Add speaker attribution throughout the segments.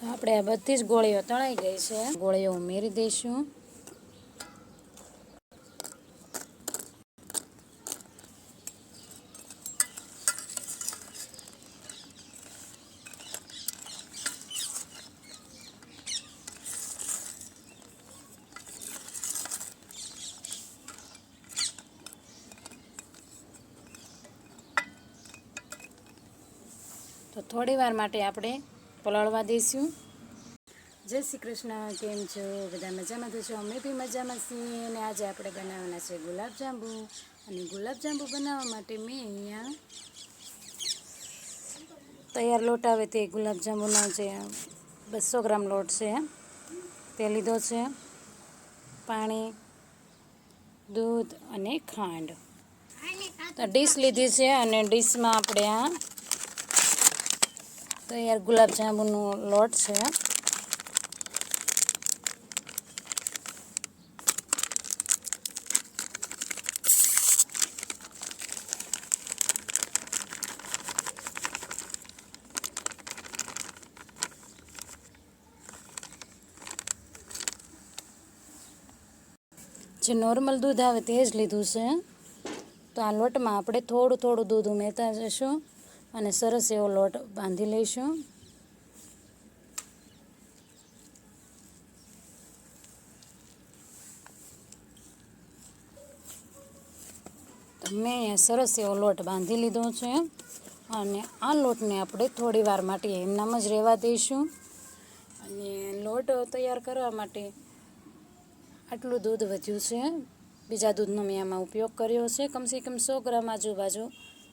Speaker 1: તો આપણે આ બધી જ ગોળીઓ તળાઈ ગઈ છે. ગોળીઓ ઉમેરી દઈશું. તો થોડી વાર માટે આપણે પલાળવા દઈશું. જય શ્રી કૃષ્ણ, કેમ છો? બધા મજામાં તો અમે બી મજામાં છીએ અને આજે આપણે બનાવવાના છે ગુલાબજાંબુ અને ગુલાબજાંબુ બનાવવા માટે મેં અહીંયા તૈયાર લોટ આવે તે ગુલાબજાંબુનો જે બસો ગ્રામ લોટ છે, તે લીધો છે. પાણી, દૂધ અને ખાંડ. તો ડીશ લીધી છે અને ડીશમાં આપણે આ તૈયાર ગુલાબજાંબુનો લોટ છે. જે નોર્મલ દૂધ આવે તે જ લીધું છે. તો આ લોટમાં આપણે થોડું થોડું દૂધ ઉમેરતા જઈશું અને સરસ એવો લોટ બાંધી લઈશું. મેં અહીંયા સરસ એવો લોટ બાંધી લીધો છે. અને આ લોટને આપણે થોડી વાર માટે એમનામ જ રહેવા દઈશું. અને લોટ તૈયાર કરવા માટે આટલું દૂધ વધ્યું છે. બીજા દૂધનો મેં આમાં ઉપયોગ કર્યો છે. કમસે કમ સો ગ્રામ આજુબાજુ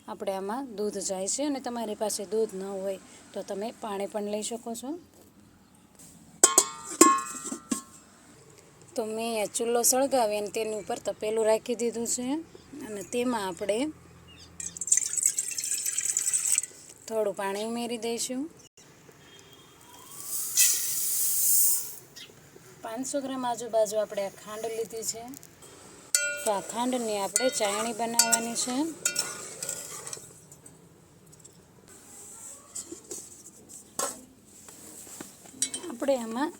Speaker 1: આપણે આમાં દૂધ જાય છે અને તમારી પાસે દૂધ ન હોય તો તમે પાણી પણ લઈ શકો છો. તો મેં ચૂલ્લો ચૂલો સળગાવી અને તેની ઉપર તપેલું રાખી દીધું છે અને તેમાં આપણે થોડું પાણી ઉમેરી દઈશું. પાંચસો ગ્રામ આજુબાજુ આપણે આ ખાંડ લીધી છે. તો આ ખાંડની આપણે ચાયણી બનાવવાની છે. આપણે આમાં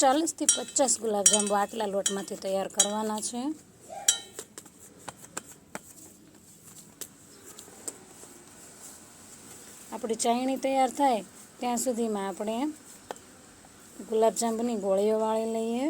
Speaker 1: ચાલીસથી પચાસ ગુલાબજાંબુ આટલા લોટમાંથી તૈયાર કરવાના છે. આપણી ચાયણી તૈયાર થાય ત્યાં સુધીમાં આપણે ગુલાબજાંબુની ગોળીઓ વાળી લઈએ.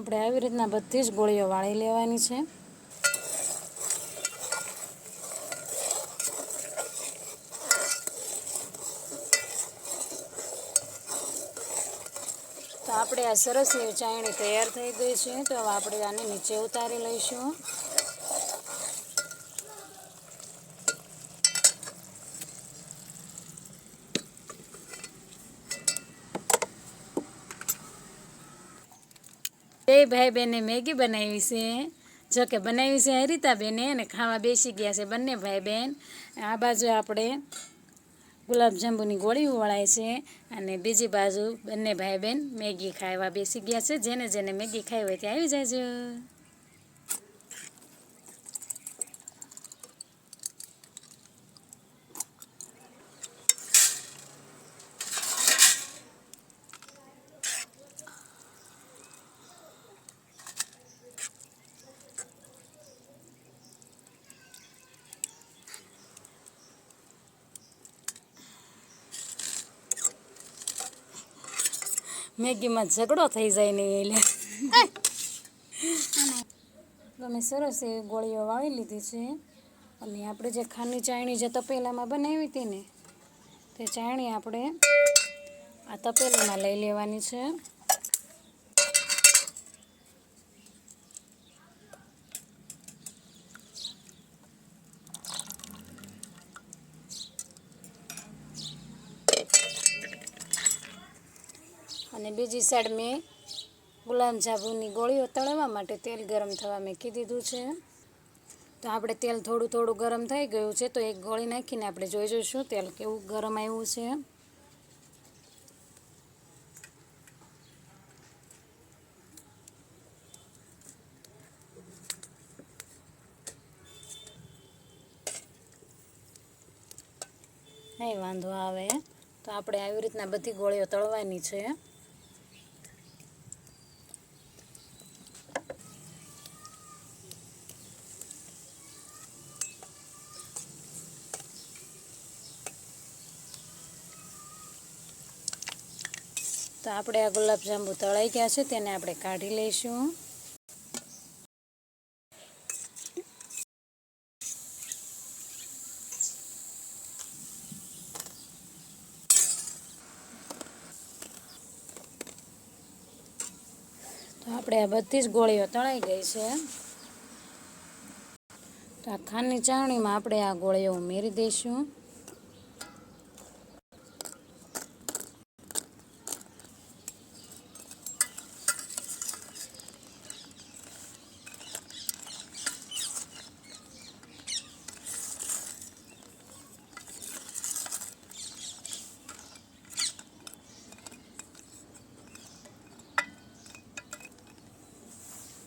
Speaker 1: આપણે આવી રીતના બધી જ ગોળીઓ વાળી લેવાની છે. તો આપણે આ સરસ એવી ચાયણી તૈયાર થઈ ગઈ છે. તો હવે આપણે આને નીચે ઉતારી લઈશું. બે ભાઈ બેને મેગી બનાવી છે. જો કે બનાવી છે હરિતાબેને અને ખાવા બેસી ગયા છે બંને ભાઈ બહેન આ બાજુ આપણે ગુલાબજાંબુની ગોળી વળાય છે અને બીજી બાજુ બંને ભાઈ બહેન મેગી ખાવા બેસી ગયા છે. જેને જેને મેગી ખાઈ હોય ત્યાં આવી જાયજો મેગીમાં ઝઘડો થઈ જાય ને એટલે. તમે સરસ એ ગોળીઓ વાળી લીધી છે. અને આપણે જે ખાંડની ચાયણી જે તપેલામાં બનાવી હતી ને તે ચાયણી આપણે આ તપેલીમાં લઈ લેવાની છે. અને બીજી સાઈડ મેં ગુલાબજાંબુની ગોળીઓ તળવા માટે તેલ ગરમ થવા મૂકી દીધું છે. તો આપણે તેલ થોડું થોડું ગરમ થઈ ગયું છે, તો એક ગોળી નાખીને આપણે જોઈ જોઈશું તેલ કેવું ગરમ આવ્યું છે. નહીં, વાંધો આવે. તો આપણે આવી રીતના બધી ગોળીઓ તળવાની છે. આપણે આ ગુલાબજાંબુ તળાઈ ગયા છે, તેને આપણે કાઢી લઈશું. તો આપણે આ બધી જ ગોળીઓ તળાઈ ગઈ છે. તો આ ખાંડની ચાવણીમાં આપણે આ ગોળીઓ ઉમેરી દઈશું.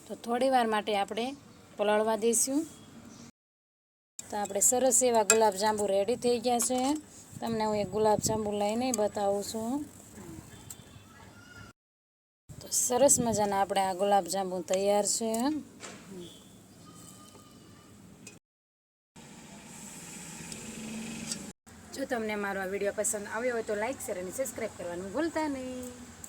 Speaker 1: તો થોડી વાર માટે આપણે પલાળવા દઈશું. તો આપણે સરસ એવા ગુલાબજાંબુ રેડી થઈ ગયા છે. તમને હું એક ગુલાબજાંબુ લઈને બતાવું છું. તો સરસ મજાના આપણે આ ગુલાબજાંબુ તૈયાર છે. જો તમને મારો આ વીડિયો પસંદ આવ્યો હોય તો લાઈક શેર અને સબસ્ક્રાઈબ કરવાનું ભૂલતા નહીં.